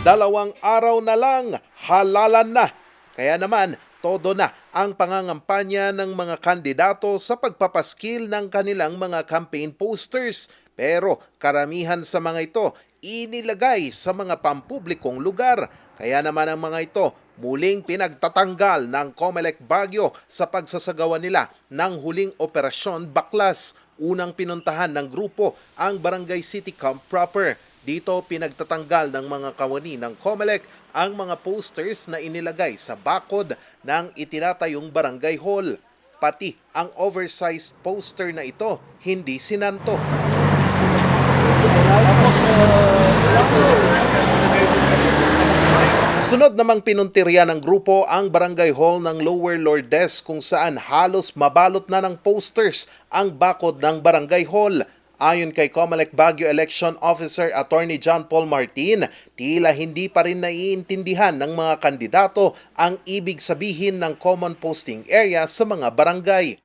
Dalawang araw na lang, halalan na. Kaya naman, todo na ang pangangampanya ng mga kandidato sa pagpapaskil ng kanilang mga campaign posters. Pero karamihan sa mga ito inilagay sa mga pampublikong lugar. Kaya naman ang mga ito muling pinagtatanggal ng Comelec Baguio sa pagsasagawa nila ng huling operasyon Baklas. Unang pinuntahan ng grupo ang Barangay City Camp proper. Dito pinagtatanggal ng mga kawani ng Comelec ang mga posters na inilagay sa bakod ng itinatayong barangay hall. Pati ang oversized poster na ito hindi sinanto. Sunod namang pinuntirya ng grupo ang barangay hall ng Lower Lourdes kung saan halos mabalot na ng posters ang bakod ng barangay hall. Ayon kay Comelec Baguio Election Officer Attorney John Paul Martin, tila hindi pa rin naiintindihan ng mga kandidato ang ibig sabihin ng common posting area sa mga barangay.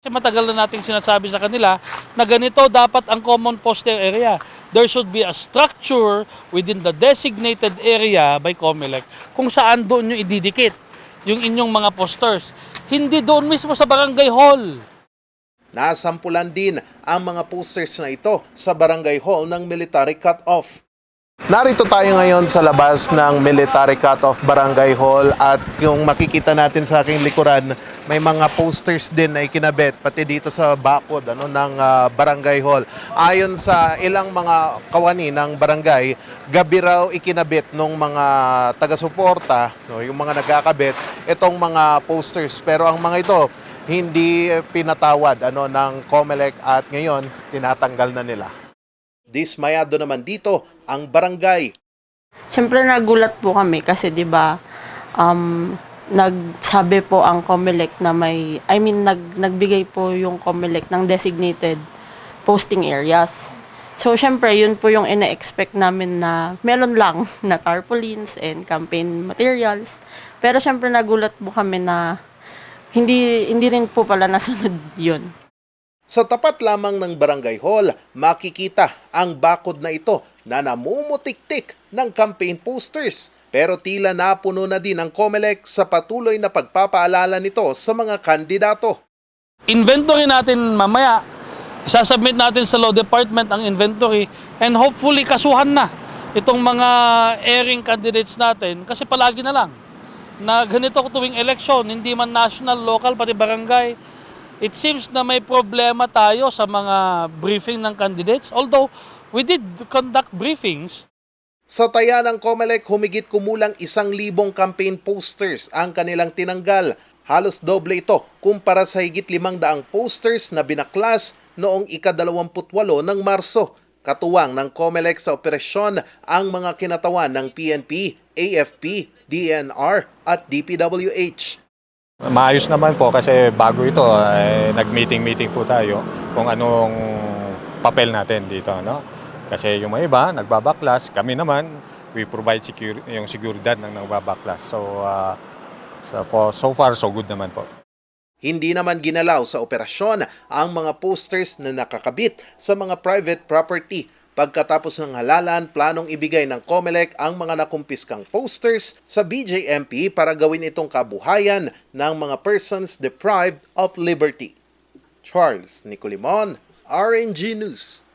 Kasi matagal na nating sinasabi sa kanila na ganito dapat ang common poster area. There should be a structure within the designated area by COMELEC kung saan doon nyo ididikit yung inyong mga posters. Hindi doon mismo sa barangay hall. Nasampulan din ang mga posters na ito sa barangay hall ng military cut-off. Narito tayo ngayon sa labas ng Military Cut-Off Barangay Hall at yung makikita natin sa aking likuran, may mga posters din na ikinabit pati dito sa bakod ano, ng ah, Barangay Hall. Ayon sa ilang mga kawani ng barangay, gabi raw ikinabit ng mga taga-suporta, no, yung mga nagkakabit, itong mga posters. Pero ang mga ito, hindi pinatawad ano, ng COMELEC at ngayon tinatanggal na nila. Dismayado naman dito ang barangay. Siyempre nagulat po kami kasi 'di ba um nagsabi po ang COMELEC na may I mean nag nagbigay po yung COMELEC ng designated posting areas. So syempre yun po yung ina-expect namin na meron lang na tarpaulins and campaign materials. Pero syempre nagulat po kami na hindi hindi rin po pala nasunod yun. Sa tapat lamang ng barangay hall, makikita ang bakod na ito na namumutiktik ng campaign posters. Pero tila napuno na din ang COMELEC sa patuloy na pagpapaalala nito sa mga kandidato. Inventory natin mamaya. Sasubmit natin sa law department ang inventory and hopefully kasuhan na itong mga airing candidates natin kasi palagi na lang na ganito tuwing election, hindi man national, local, pati barangay. It seems na may problema tayo sa mga briefing ng candidates. Although, we did conduct briefings, Sa taya ng COMELEC, humigit kumulang isang libong campaign posters ang kanilang tinanggal. Halos doble ito kumpara sa higit limang daang posters na binaklas noong ika-28 ng Marso. Katuwang ng COMELEC sa operasyon ang mga kinatawan ng PNP, AFP, DNR at DPWH. Maayos naman po kasi bago ito, eh, nag-meeting-meeting po tayo kung anong papel natin dito. No? Kasi yung mga iba, nagbabaklas. Kami naman, we provide secure, yung seguridad ng nagbabaklas. So, uh, so, for, so far, so good naman po. Hindi naman ginalaw sa operasyon ang mga posters na nakakabit sa mga private property. Pagkatapos ng halalan, planong ibigay ng COMELEC ang mga nakumpiskang posters sa BJMP para gawin itong kabuhayan ng mga persons deprived of liberty. Charles Nicolimon, RNG News.